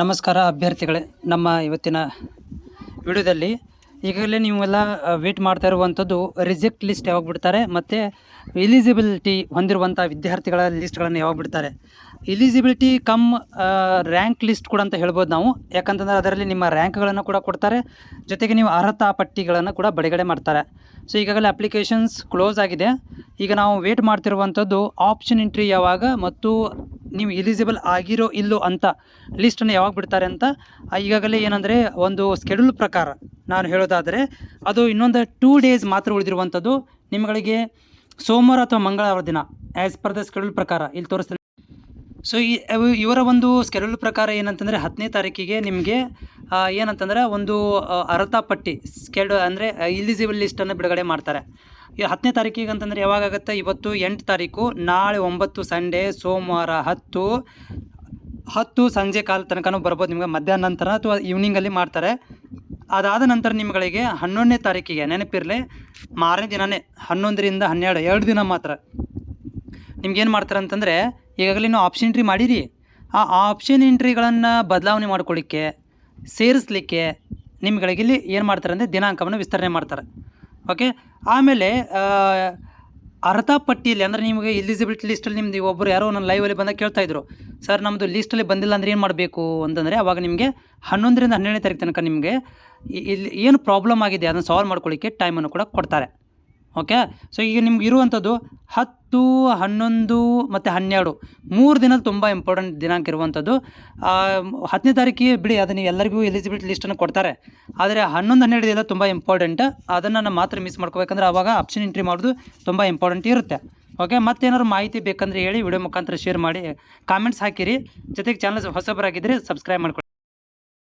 ನಮಸ್ಕಾರ ಅಭ್ಯರ್ಥಿಗಳೇ. ನಮ್ಮ ಇವತ್ತಿನ ವಿಡಿಯೋದಲ್ಲಿ ಈಗಾಗಲೇ ನೀವೆಲ್ಲ ವೇಟ್ ಮಾಡ್ತಾ ಇರುವಂಥದ್ದು ರಿಜೆಕ್ಟ್ ಲಿಸ್ಟ್ ಯಾವಾಗ ಬಿಡ್ತಾರೆ ಮತ್ತು ಎಲಿಜಿಬಿಲಿಟಿ ಹೊಂದಿರುವಂಥ ವಿದ್ಯಾರ್ಥಿಗಳ ಲಿಸ್ಟ್ಗಳನ್ನು ಯಾವಾಗ ಬಿಡ್ತಾರೆ ಎಲಿಜಿಬಿಲಿಟಿ ಕಮ್ ರ್ಯಾಂಕ್ ಲಿಸ್ಟ್ ಕೂಡ ಅಂತ ಹೇಳ್ಬೋದು ನಾವು. ಯಾಕಂತಂದರೆ ಅದರಲ್ಲಿ ನಿಮ್ಮ ರ್ಯಾಂಕ್ಗಳನ್ನು ಕೂಡ ಕೊಡ್ತಾರೆ. ಜೊತೆಗೆ ನೀವು ಅರ್ಹತಾ ಪಟ್ಟಿಗಳನ್ನು ಕೂಡ ಬಿಡುಗಡೆ ಮಾಡ್ತಾರೆ. ಸೊ ಈಗಾಗಲೇ ಅಪ್ಲಿಕೇಶನ್ಸ್ ಕ್ಲೋಸ್ ಆಗಿದೆ. ಈಗ ನಾವು ವೇಟ್ ಮಾಡ್ತಿರುವಂಥದ್ದು ಆಪ್ಷನ್ ಎಂಟ್ರಿ ಯಾವಾಗ ಮತ್ತು ನೀವು ಎಲಿಜಿಬಲ್ ಆಗಿರೋ ಇಲ್ಲೋ ಅಂತ ಲಿಸ್ಟನ್ನು ಯಾವಾಗ ಬಿಡ್ತಾರೆ ಅಂತ ಈಗಾಗಲೇ ಏನಂದರೆ ಒಂದು ಸ್ಕೆಡ್ಯೂಲ್ ಪ್ರಕಾರ ನಾನು ಹೇಳೋದಾದರೆ, ಅದು ಇನ್ನೊಂದು ಟೂ ಡೇಸ್ ಮಾತ್ರ ಉಳಿದಿರುವಂಥದ್ದು. ನಿಮ್ಮಗಳಿಗೆ ಸೋಮವಾರ ಅಥವಾ ಮಂಗಳವಾರ ದಿನ ಆ್ಯಸ್ ಪರ್ ದ ಸ್ಕೆಡ್ಯೂಲ್ ಪ್ರಕಾರ ಇಲ್ಲಿ ತೋರಿಸ್ತೀನಿ ಸೊ ಈ ಇವರ ಒಂದು ಸ್ಕೆಡ್ಯೂಲ್ ಪ್ರಕಾರ ಏನಂತಂದರೆ ಹತ್ತನೇ ತಾರೀಕಿಗೆ ನಿಮಗೆ ಏನಂತಂದರೆ ಒಂದು ಅರ್ಹತಾ ಪಟ್ಟಿ ಸ್ಕೆಡ್ ಅಂದರೆ ಇಲಿಜಿಬಲ್ ಲಿಸ್ಟನ್ನು ಬಿಡುಗಡೆ ಮಾಡ್ತಾರೆ. ಈ ಹತ್ತನೇ ತಾರೀಕಿಗೆ ಅಂತಂದರೆ ಯಾವಾಗಾಗುತ್ತೆ ಇವತ್ತು ಎಂಟು ತಾರೀಕು, ನಾಳೆ ಒಂಬತ್ತು ಸಂಡೇ, ಸೋಮವಾರ ಹತ್ತು. ಹತ್ತು ಸಂಜೆ ಕಾಲ ತನಕನೂ ಬರ್ಬೋದು ನಿಮಗೆ ಮಧ್ಯಾಹ್ನ ನಂತರ ಅಥವಾ ಈವ್ನಿಂಗಲ್ಲಿ ಮಾಡ್ತಾರೆ. ಅದಾದ ನಂತರ ನಿಮ್ಗಳಿಗೆ ಹನ್ನೊಂದನೇ ತಾರೀಕಿಗೆ ನೆನಪಿರಲಿ, ಮಾರನೇ ದಿನವೇ ಹನ್ನೊಂದರಿಂದ ಹನ್ನೆರಡು, ಎರಡು ದಿನ ಮಾತ್ರ. ನಿಮ್ಗೇನು ಮಾಡ್ತಾರೆ ಅಂತಂದರೆ, ಈಗಾಗಲೇ ನೀವು ಆಪ್ಷನ್ ಎಂಟ್ರಿ ಮಾಡಿರಿ. ಆ ಆಪ್ಷನ್ ಎಂಟ್ರಿಗಳನ್ನು ಬದಲಾವಣೆ ಮಾಡ್ಕೊಳ್ಳಿಕ್ಕೆ ಸೇರಿಸ್ಲಿಕ್ಕೆ ನಿಮ್ಗಳಿಗೆ ಇಲ್ಲಿ ಏನು ಮಾಡ್ತಾರೆ ಅಂದರೆ ದಿನಾಂಕವನ್ನು ವಿಸ್ತರಣೆ ಮಾಡ್ತಾರೆ. ಓಕೆ ಆಮೇಲೆ ಅರ್ಧ ಪಟ್ಟಿಯಲ್ಲಿ, ಅಂದರೆ ನಿಮಗೆ ಎಲಿಜಿಬಿಲಿಟಿ ಲಿಸ್ಟಲ್ಲಿ ನಿಮ್ದು ಒಬ್ಬರು ಯಾರೋ ನನ್ನ ಲೈವಲ್ಲಿ ಬಂದಾಗ ಕೇಳ್ತಾ ಇದ್ರು ಸರ್ ನಮ್ಮದು ಲಿಸ್ಟಲ್ಲಿ ಬಂದಿಲ್ಲ ಅಂದರೆ ಏನು ಮಾಡಬೇಕು? ಅಂತಂದರೆ, ಅವಾಗ ನಿಮಗೆ ಹನ್ನೊಂದರಿಂದ ಹನ್ನೆರಡನೇ ತಾರೀಕು ತನಕ ನಿಮಗೆ ಇಲ್ಲಿ ಏನು ಪ್ರಾಬ್ಲಮ್ ಆಗಿದೆ ಅದನ್ನು ಸಾಲ್ವ್ ಮಾಡ್ಕೊಳ್ಳಿಕ್ಕೆ ಟೈಮನ್ನು ಕೂಡ ಕೊಡ್ತಾರೆ. ಓಕೆ ಸೊ ಈಗ ನಿಮ್ಗೆ ಇರುವಂಥದ್ದು ಹತ್ತು, ಹನ್ನೊಂದು ಮತ್ತು ಹನ್ನೆರಡು. ಮೂರು ದಿನ ತುಂಬ ಇಂಪಾರ್ಟೆಂಟ್ ದಿನಾಂಕ ಇರುವಂಥದ್ದು ಹತ್ತನೇ ತಾರೀಕಿಗೆ ಬಿಡಿ, ಅದನ್ನು ಎಲ್ಲರಿಗೂ ಎಲಿಜಿಬಿಲಿಟಿ ಲಿಸ್ಟನ್ನು ಕೊಡ್ತಾರೆ. ಆದರೆ ಹನ್ನೊಂದು, ಹನ್ನೆರಡು ದಿನ ತುಂಬ ಇಂಪಾರ್ಟೆಂಟ್ ಅದನ್ನು ನಾನು ಮಾತ್ರ ಮಿಸ್ ಮಾಡ್ಕೋಬೇಕಂದ್ರೆ ಆವಾಗ ಆಪ್ಷನ್ ಎಂಟ್ರಿ ಮಾಡೋದು ತುಂಬ ಇಂಪಾರ್ಟೆಂಟ್ ಇರುತ್ತೆ. ಓಕೆ ಮತ್ತೇನಾದ್ರು ಮಾಹಿತಿ ಬೇಕಂದ್ರೆ ಹೇಳಿ ವಿಡಿಯೋ ಮುಖಾಂತರ ಶೇರ್ ಮಾಡಿ ಕಾಮೆಂಟ್ಸ್ ಹಾಕಿರಿ. ಜೊತೆಗೆ ಚಾನಲ್ ಹೊಸಬರಾಗಿದ್ದರೆ ಸಬ್ಸ್ಕ್ರೈಬ್ ಮಾಡ್ಕೊಳ್ಳಿ